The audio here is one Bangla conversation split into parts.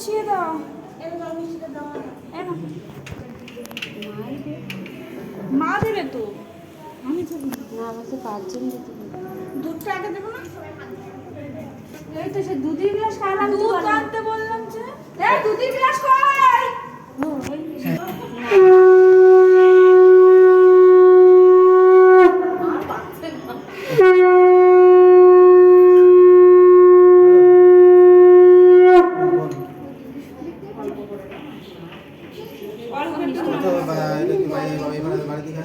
মিশিয়ে দাও। মা দেবে তো। আমি দেবো না। আমাকে পাঁচজন দিতে দুধটা আগে দেবো না? এই তো সে দুধের গ্লাস খাওয়া দুধ আনতে বললাম যে। এই দুধের গ্লাস কই অল্প মিষ্টি বা- এটা কি বাড়ি এবারে না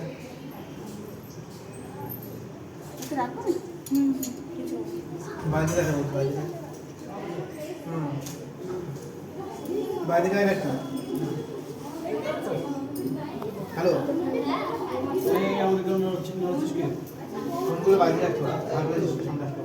হুম বাড়িতে খায় না হ্যালো এই আমাদের কেউ নড়ছিস নড়ছিস কি ফোন করে বাড়িতে রাখতো ভালো সামনে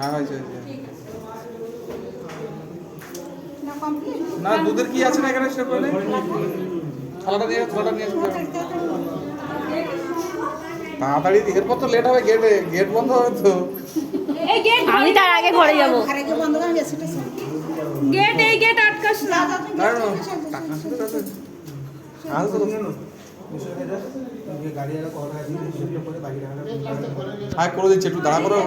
হ্যাঁ হয়েছে হয়েছে। না দুধের কি আছে না এখানে সেটা বলে? থালাটা নিয়ে থালাটা নিয়ে আসবে তাড়াতাড়ি এরপর তো লেট হবে গেটে গেট বন্ধ হবে তো। আমি তার আগে ঘরে যাব। গেট এই গেট আটকাস না। বাকি করে দিচ্ছি একটু দাঁড়া করো।